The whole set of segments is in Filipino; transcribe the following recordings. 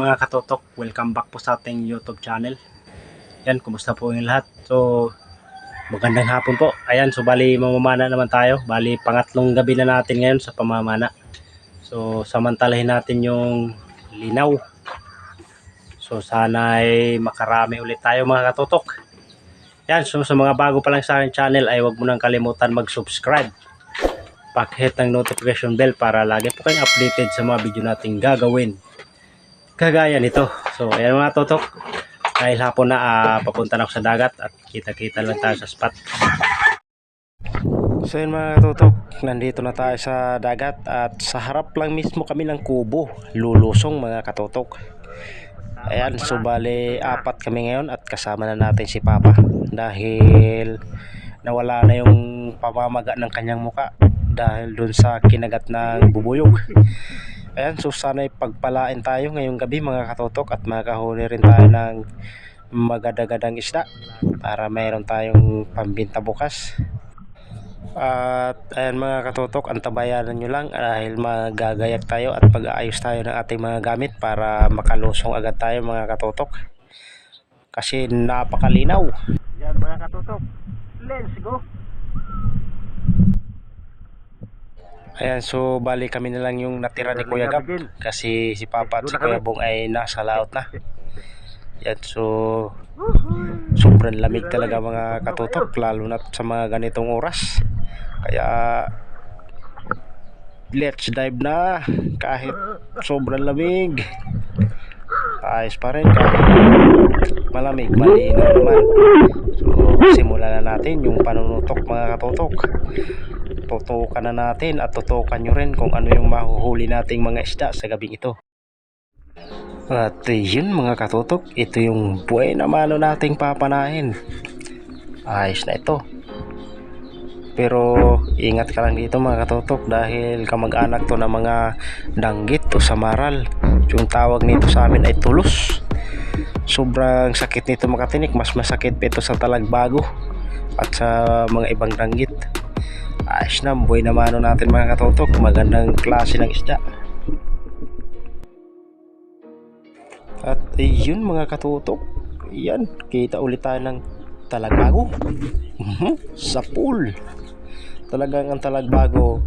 mga katotok, welcome back po sa ating YouTube channel. Yan, kumusta po yung lahat? So, magandang hapon po. Ayan, so bali mamamana naman tayo. Bali pangatlong gabi na natin ngayon sa pamamana. So, samantalahin natin yung linaw. So, sana ay makarami ulit tayo mga katotok. Yan, so sa mga bago pa lang sa aking channel ay huwag mo nang kalimutan mag-subscribe. Pag-hit ng notification bell para lagi po kayong updated sa mga video nating gagawin kagaya nito. So, ayan mga totok. Dahil hapon na ah, papunta na ako sa dagat at kita-kita lang tayo sa spot. So, yun mga totok. Nandito na tayo sa dagat at sa harap lang mismo kami ng kubo. Lulusong mga katotok. Ayan, so bali apat kami ngayon at kasama na natin si Papa dahil nawala na yung pamamaga ng kanyang muka dahil dun sa kinagat ng bubuyog. Ayan, so sana pagpalain tayo ngayong gabi mga katotok at makahuli rin tayo ng magadagadang isda para mayroon tayong pambinta bukas. At ayan mga katotok, antabayanan nyo lang dahil magagayat tayo at pag-aayos tayo ng ating mga gamit para makalusong agad tayo mga katotok. Kasi napakalinaw. Yan mga katotok, let's go! Ayan, so bali kami na lang yung natira ni Kuya Gab kasi si Papa at si Kuya Bong ay nasa laot na. Yan, so sobrang lamig talaga mga katutok lalo na sa mga ganitong oras. Kaya let's dive na kahit sobrang lamig. Ayos pa rin kahit malamig, malinaw naman. So simulan na natin yung panunutok mga katutok tutukan na natin at tutukan nyo rin kung ano yung mahuhuli nating mga isda sa gabing ito. At yun mga katutok, ito yung buhay na mano nating papanahin. Ayos na ito. Pero ingat ka lang dito mga katutok dahil kamag-anak to ng mga danggit o samaral. Yung tawag nito sa amin ay tulos. Sobrang sakit nito makatinik, mas masakit pa ito sa talagbago at sa mga ibang danggit ayos na buhay na mano natin mga katotok. Magandang klase ng isda. At ayun mga katotok. Yan kita ulit tayo ng talagbago. Mhm, sa pool. Talagang ang talagbago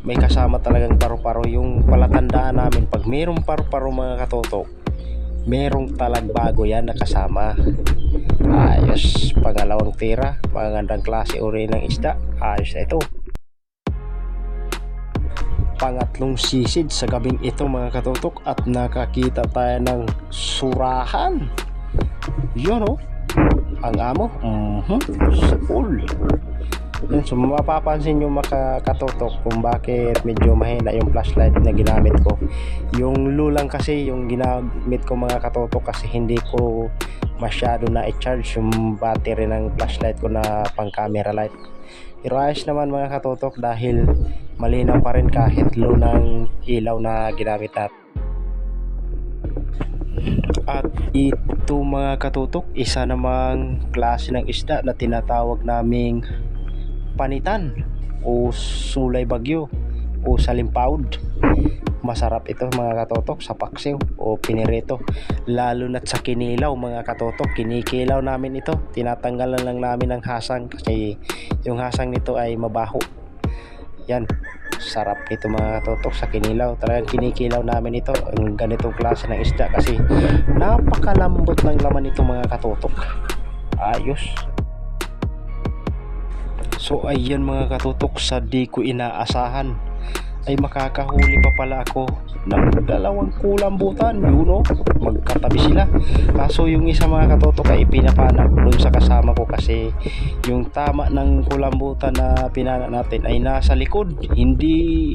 may kasama talagang paro-paro. Yung palatandaan namin pag mayroong paro-paro mga katotok merong talagbago yan nakasama ayos. Pangalawang tira. Magandang klase uri ng isda. Ayos na ito. Pangatlong sisid sa gabing ito mga katutok at nakakita tayo ng surahan. Yun oh. Ang amo. Mhm. Sa pool yun, so mapapansin nyo makakatutok kung bakit medyo mahina yung flashlight na ginamit ko. Yung lulang kasi yung ginamit ko mga katutok kasi hindi ko masyado na i-charge yung battery ng flashlight ko na pang camera light. Pero ayos naman mga katutok dahil malinaw pa rin kahit low ng ilaw na ginamit natin at ito mga katutok isa namang klase ng isda na tinatawag naming panitan o sulay bagyo o salimpawd masarap ito mga katotok sa paksiw o pinirito lalo na sa kinilaw mga katotok kinikilaw namin ito. Tinatanggalan lang namin ng hasang kasi yung hasang nito ay mabaho. Yan sarap nito mga katotok sa kinilaw. Talagang kinikilaw namin ito ang ganitong klase ng isda kasi napakalambot ng laman nito mga katotok. Ayos So ayan mga katutok sa di ko inaasahan ay makakahuli pa pala ako ng dalawang kulambutan yun o magkatabi sila. Kaso yung isa mga katutok ay pinapanak doon sa kasama ko kasi yung tama ng kulambutan na pinana natin ay nasa likod. Hindi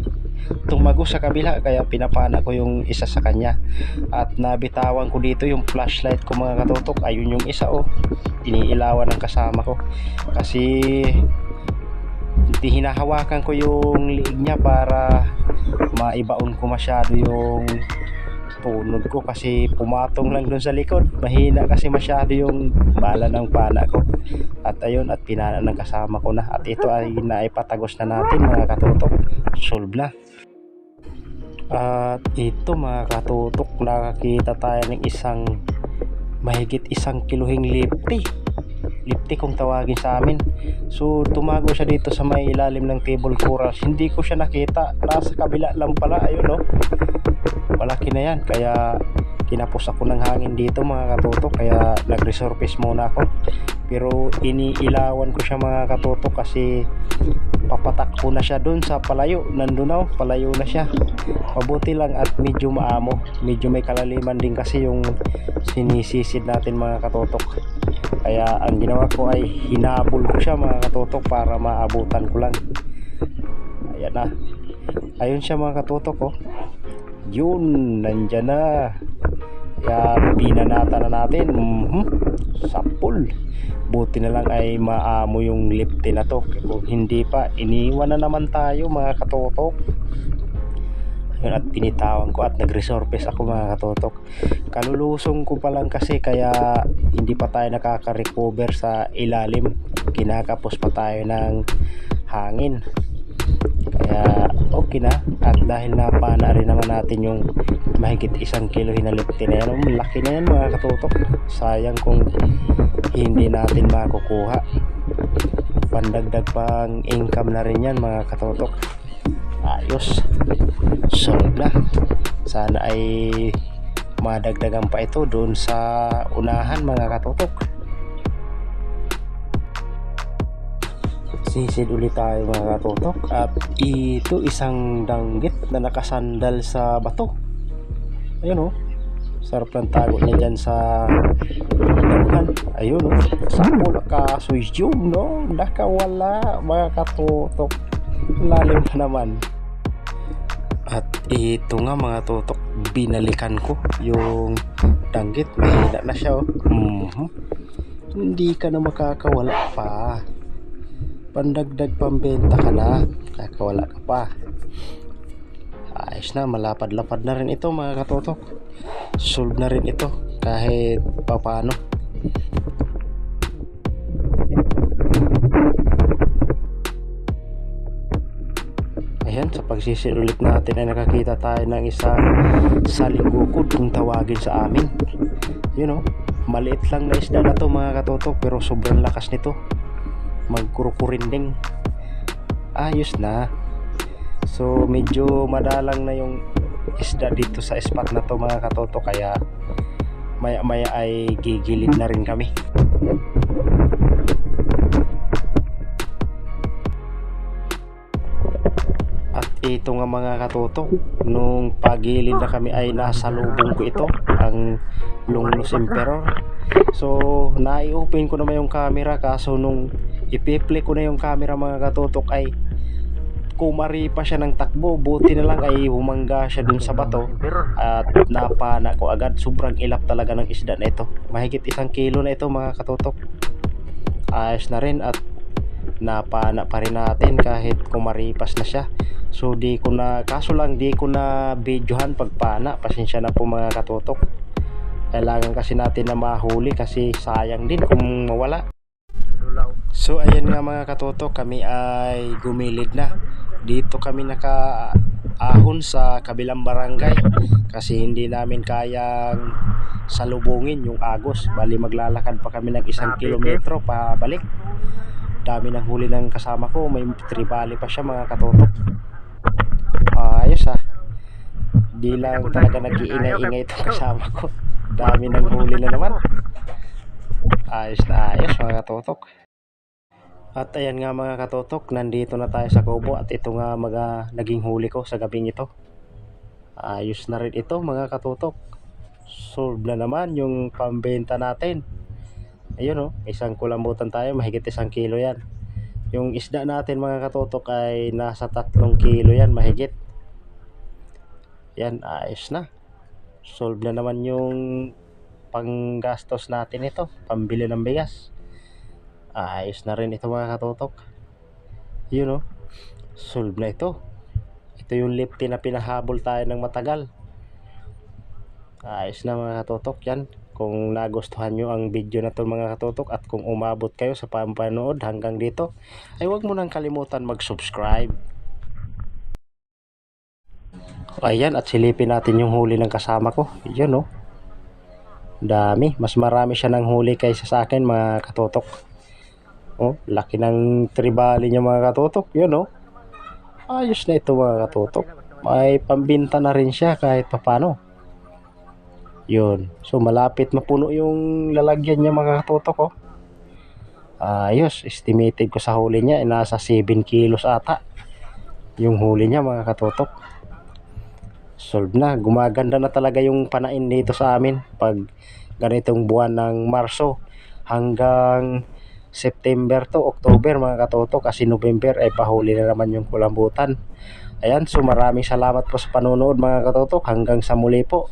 tumago sa kabila kaya pinapana ko yung isa sa kanya. At nabitawan ko dito yung flashlight ko mga katutok. Ayun yung isa oh. Iniilawan ng kasama ko. Kasi hindi hinahawakan ko yung liig niya para maibaon ko masyado yung tunod ko kasi pumatong lang dun sa likod. Mahina kasi masyado yung bala ng pana ko. At ayun at pinana ng kasama ko na. At ito ay naipatagos na natin mga katutok. Solve na. At ito mga katutok nakakita tayo ng isang mahigit isang kilohing lipti lipti kung tawagin sa amin. So tumago siya dito sa may ilalim ng table corals hindi ko siya nakita. Nasa kabila lang pala. Ayun no malaki na yan. Kaya kinapos ako ng hangin dito mga katutok kaya nag-resurface muna ako. Pero iniilawan ko siya mga katutok kasi papatakbo na siya dun sa palayo. Nandun na oh, palayo na siya. Mabuti lang at medyo maamo. Medyo may kalaliman din kasi yung sinisisid natin mga katutok kaya ang ginawa ko ay hinabol ko siya mga katutok para maabutan ko lang. Ayan na. Ayun siya mga katutok oh. Yun nandyan na. Kaya binanata na natin. Mhm. Sapul buti na lang ay maamo yung lipte na to. Kung hindi pa iniwan na naman tayo mga katotok yun at pinitawan ko at nag-resurface ako mga katotok. Kalulusong ko pa lang kasi kaya hindi pa tayo nakaka-recover sa ilalim. Kinakapos pa tayo ng hangin. Kaya okay na. At dahil napana rin naman natin yung mahigit isang kilo hinalipti na yan malaki na yan mga katutok sayang kung hindi natin makukuha. Pandagdag pang income na rin yan mga katutok ayos. Solve na. Sana ay madagdagan pa ito doon sa unahan mga katutok. Sisid ulit tayo mga katutok at ito isang danggit na nakasandal sa bato. Ayun oh. Sarap ng tago niya dyan sa damuhan ayun oh. Sako nakasusyum no? Nakawala mga katutok. Lalim pa naman at ito nga mga tutok binalikan ko yung danggit. Mahina na siya oh. Mhm. hindi ka na makakawala pa. Pandagdag pambenta ka na. Kakawala ka pa. Ayos na malapad-lapad na rin ito mga katotok solve na rin ito kahit papano ayan sa pagsisil ulit natin ay nakakita tayo ng isang salinggukod kung tawagin sa amin. You know maliit lang na isda na to mga katotok pero sobrang lakas nito. Magkurukurinding ayos na. So medyo madalang na yung isda dito sa spot na to mga katoto kaya maya maya ay gigilid na rin kami ito nga mga katoto nung pagilid na kami ay nasa lubong ko ito ang Lunglus Emperor. So nai-open ko naman yung camera kaso nung ipiplay ko na yung camera mga katotok ay kumari pa siya ng takbo. Buti na lang ay humangga siya dun sa bato at napana ko agad. Sobrang ilap talaga ng isda na ito. Mahigit isang kilo na ito mga katotok ayos na rin at napana pa rin natin kahit kumaripas na siya so di ko na kaso lang di ko na videohan pagpana pasensya na po mga katotok kailangan kasi natin na mahuli kasi sayang din kung mawala So ayan nga mga katotok, kami ay gumilid na. Dito kami naka ahon sa kabilang barangay kasi hindi namin kayang salubungin yung agos. Bali maglalakad pa kami ng isang kilometro pa balik. Dami ng huli ng kasama ko, may tribali pa siya mga katotok. Ayos ah. Di lang talaga nag-iingay-ingay itong kasama ko. Dami ng huli na naman. Ayos na ayos mga katotok. At ayan nga mga katotok, nandito na tayo sa Kobo at ito nga mga naging huli ko sa gabing ito. Ayos na rin ito mga katotok. Solve na naman yung pambenta natin. Ayun oh, isang kulambutan tayo, mahigit isang kilo yan. Yung isda natin mga katotok ay nasa tatlong kilo yan, mahigit. Yan, ayos na. Solve na naman yung panggastos natin ito. Pambili ng bigas. Ayos na rin ito mga katutok. Yun o. Solve na ito. Ito yung lifty na pinahabol tayo ng matagal. Ayos na mga katutok yan. Kung nagustuhan nyo ang video na to mga katutok at kung umabot kayo sa pampanood hanggang dito, ay huwag mo nang kalimutan mag-subscribe. Ayan, at silipin natin yung huli ng kasama ko. Yun, oh. Dami. Mas marami siya ng huli kaysa sa akin, mga katotok. Oh, laki ng tribali niya, mga katotok. Yun, oh. Ayos na ito, mga katotok. May pambinta na rin siya kahit papano. Yun. So, malapit mapuno yung lalagyan niya, mga katotok, oh. Ayos. Estimated ko sa huli niya, eh, nasa 7 kilos ata. Yung huli niya, mga katotok solve na. Gumaganda na talaga yung panain dito sa amin pag ganitong buwan ng Marso hanggang September to October mga katoto kasi November ay pahuli na naman yung kulambutan. Ayan, so maraming salamat po sa panonood mga katoto. Hanggang sa muli po.